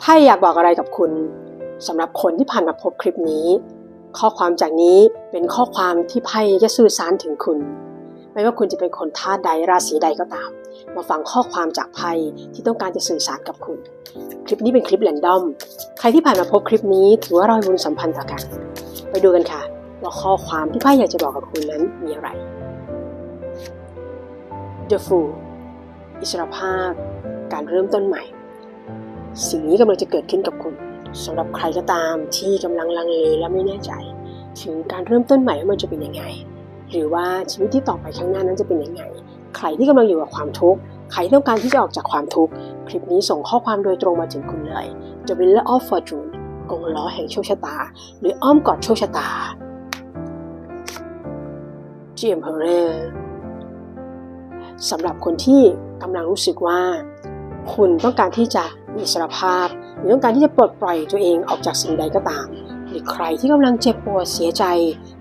ไพ่อยากบอกอะไรกับคุณสำหรับคนที่ผ่านมาพบคลิปนี้ ข้อความจากนี้เป็นข้อความที่ไพ่จะสื่อสารถึงคุณ ไม่ว่าคุณจะเป็นคนธาตุใดราศีใดก็ตาม มาฟังข้อความจากไพ่ที่ต้องการจะสื่อสารกับคุณ คลิปนี้เป็นคลิปแรนดอม ใครที่ผ่านมาพบคลิปนี้ถือว่าเรามีบุญสัมพันธ์ต่อกัน ไปดูกันค่ะว่าข้อความที่ไพ่อยากจะบอกกับคุณนั้นมีอะไร The Fool อิสรภาพ การเริ่มต้นใหม่ สิ่งนี้กำลังจะเกิดขึ้นกับคุณสำหรับใครก็ตามที่กำลังลังเลและไม่แน่ใจ ถึงการเริ่มต้นใหม่ว่ามันจะเป็นยังไง หรือว่าชีวิตที่ต่อไปข้างหน้านั้นจะเป็นยังไง ใครที่กำลังอยู่กับความทุกข์ใครต้องการที่จะออกจากความทุกข์คลิปนี้ส่งข้อความโดยตรงมาถึงคุณเลย The Wheel of Fortune กงล้อแห่งโชคชะตา หรืออ้อมกอดโชคชะตา g m p e r o r สำหรับคนที่กำลังรู้สึกว่า คุณต้องการที่จะมีอิสรภาพ หรือต้องการที่จะปลดปล่อยตัวเองออกจากสิ่งใดก็ตาม หรือใครที่กำลังเจ็บปวดเสียใจ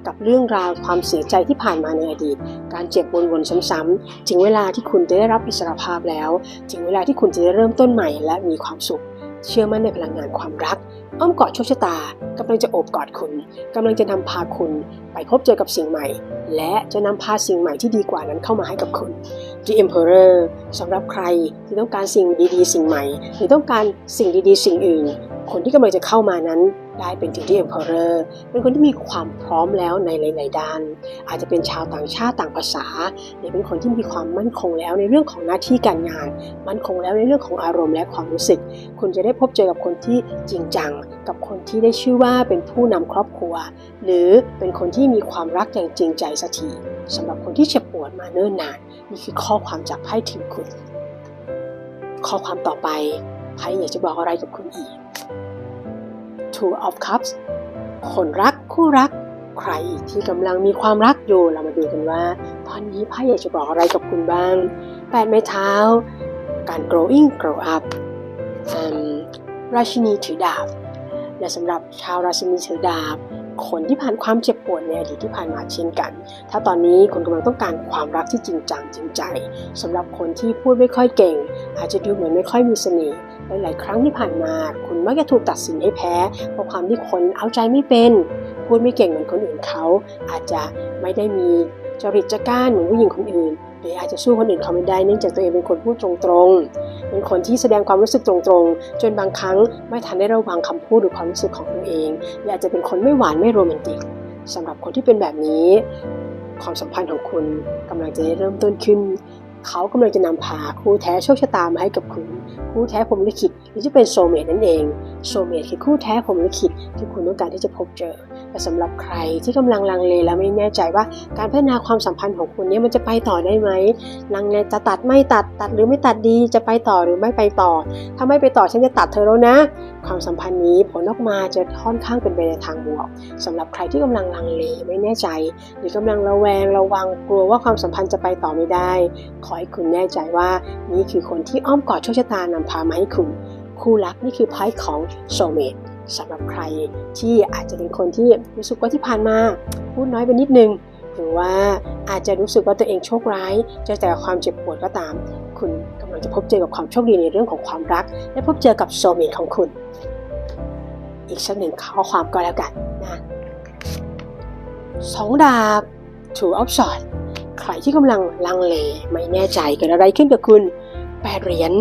กับเรื่องราวความเสียใจที่ผ่านมาในอดีต การเจ็บวนๆซ้ำๆถึงเวลาที่คุณจะได้รับอิสรภาพแล้วถึงเวลาที่คุณจะได้เริ่มต้นใหม่และมีความสุข เชื่อมั่นในพลังงานความรักอ้อมกอดโชคชะตากำลังจะโอบกอดคุณกำลังจะนำพาคุณไปพบเจอกับสิ่งใหม่ และจะนำพาสิ่งใหม่ที่ดีกว่านั้นเข้ามาให้กับคุณ The Emperor สำหรับใครที่ต้องการสิ่งดีๆ สิ่งใหม่ หรือต้องการสิ่งดีๆ สิ่งอื่น คนที่กำลังจะเข้ามานั้น ได้เป็นถึง The Emperor เป็นคนที่มีความพร้อมแล้วในหลาย ๆ ด้าน อาจจะเป็นชาวต่างชาติต่างภาษาหรือเป็นคนที่มีความมั่นคงแล้วในเรื่องของหน้าที่การงาน มั่นคงแล้วในเรื่องของอารมณ์และความรู้สึก คุณจะได้พบเจอกับคนที่จริงจัง กับคนที่ได้ชื่อว่าเป็นผู้นำครอบครัว หรือเป็นคนที่มีความรักอย่างจริงใจสักทีสำหรับคนที่เจ็บปวดมาเนิ่นนานนี่คือข้อความจากไพ่ถึงคุณ ข้อความต่อไปไพ่อยากจะบอกอะไรกับคุณอีก Two of Cups คนรักคู่รัก ใครที่กำลังมีความรักอยู่เรามาดูกันว่า ตอนนี้ไพ่อยากจะบอกอะไรกับคุณบ้างแปดไม้เท้า การ growing grow up ราชินีถือดาบ และสำหรับชาวราชินีถือดาบ คนที่ผ่านความเจ็บปวดในอดีตที่ผ่านมาเช่นกัน ถ้าตอนนี้คุณกำลังต้องการความรักที่จริงจังจริงใจสำหรับคนที่พูดไม่ค่อยเก่ง อาจจะดูเหมือนไม่ค่อยมีเสน่ห์หลาย ๆ ครั้งที่ผ่านมา คุณมักจะถูกตัดสินให้แพ้ เพราะความที่คนเอาใจไม่เป็น พูดไม่เก่งเหมือนคนอื่นเขา อาจจะไม่ได้มีจริตจักร้านเหมือนผู้หญิงคนอื่น หรืออาจจะสู้คนอื่นเขาไม่ได้เนื่องจากตัวเองเป็นคนพูดตรงๆ เป็นคนที่แสดงความรู้สึกตรงๆ จนบางครั้งไม่ทันได้ระวังคำพูดหรือความรู้สึกของตัวเองและอาจจะเป็นคนไม่หวานไม่โรแมนติกสำหรับคนที่เป็นแบบนี้ ความสัมพันธ์ของคุณกำลังจะได้เริ่มต้นขึ้น เขากำลังจะนำพาคู่แท้โชคชะตามาให้กับคุณ คู่แท้ผมลิขิตหรือจะเป็นโซเมตนั่นเองโซเมตคือคู่แท้ผมลิขิตที่คุณต้องการที่จะพบเจอ แต่สำหรับใครที่กำลังลังเลและไม่แน่ใจว่าการพัฒนาความสัมพันธ์ของคุณเนี้มันจะไปต่อได้ไหมลังเลจะตัดไม่ตัดตัดหรือไม่ตัดดีจะไปต่อหรือไม่ไปต่อ ถ้าไม่ไปต่อฉันจะตัดเธอแล้วนะ ความสัมพันธ์นี้ผลออกมาจะค่อนข้างเป็นไปในทางบวกสำหรับใครที่กำลังลังเลไม่แน่ใจ หรือกำลังระแวงระวังกลัวว่าความสัมพันธ์จะไปต่อไม่ได้ ขอให้คุณแน่ใจว่านี่คือคนที่อ้อมกอดโชคชะตานำพามาให้คุณ คู่รักนี่คือไพ่ของโซเมตสำหรับใครที่อาจจะเป็นคนที่รู้สึกว่าที่ผ่านมา พูดน้อยไปนิดนึง หรือว่าอาจจะรู้สึกว่าตัวเองโชคร้ายเจอแต่ความเจ็บปวดก็ตาม คุณกำลังจะพบเจอกับความโชคดีในเรื่องของความรัก และพบเจอกับโซเมตของคุณ อีกสักหนึ่งข้อความก็แล้วกันนะสองดาบ two of swords ใครที่กำลังลังเลไม่แน่ใจเกิดอะไรขึ้นกับคุณ แปดเหรียญ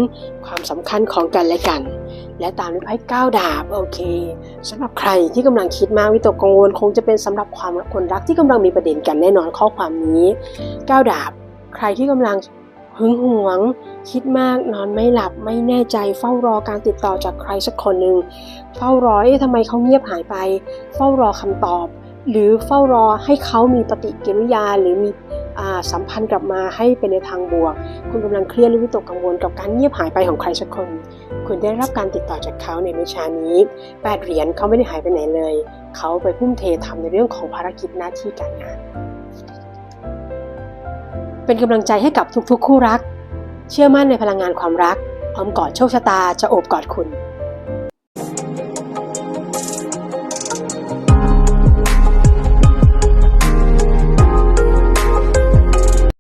ความสำคัญของกันและกัน และตามด้วยไพ่เก้าดาบโอเคสำหรับใครที่กำลังคิดมากวิตกกังวล คงจะเป็นสำหรับความคนรักที่กำลังมีประเด็นกันแน่นอนข้อความนี้เก้าดาบ ใครที่กำลังหึงหวง คิดมากนอนไม่หลับไม่แน่ใจเฝ้ารอการติดต่อจากใครสักคนหนึ่งเฝ้ารอเอ๊ะทำไมเขาเงียบหายไป เฝ้ารอคำตอบ หรือเฝ้ารอให้เขามีปฏิกิริยาหรือมี สัมพันธ์กลับมาให้เป็นในทางบวก คุณกำลังเครียดหรือวิตกกังวลกับการเงียบหายไปของใครสักคน คุณได้รับการติดต่อจากเขาในวิชานี้แปดเหรียญเขาไม่ได้หายไปไหนเลย เขาไปพุ่มเททำในเรื่องของภารกิจหน้าที่การงาน เป็นกำลังใจให้กับทุกๆ คู่รัก เชื่อมั่นในพลังงานความรักพร้อมกอดโชคชะตาจะโอบกอดคุณ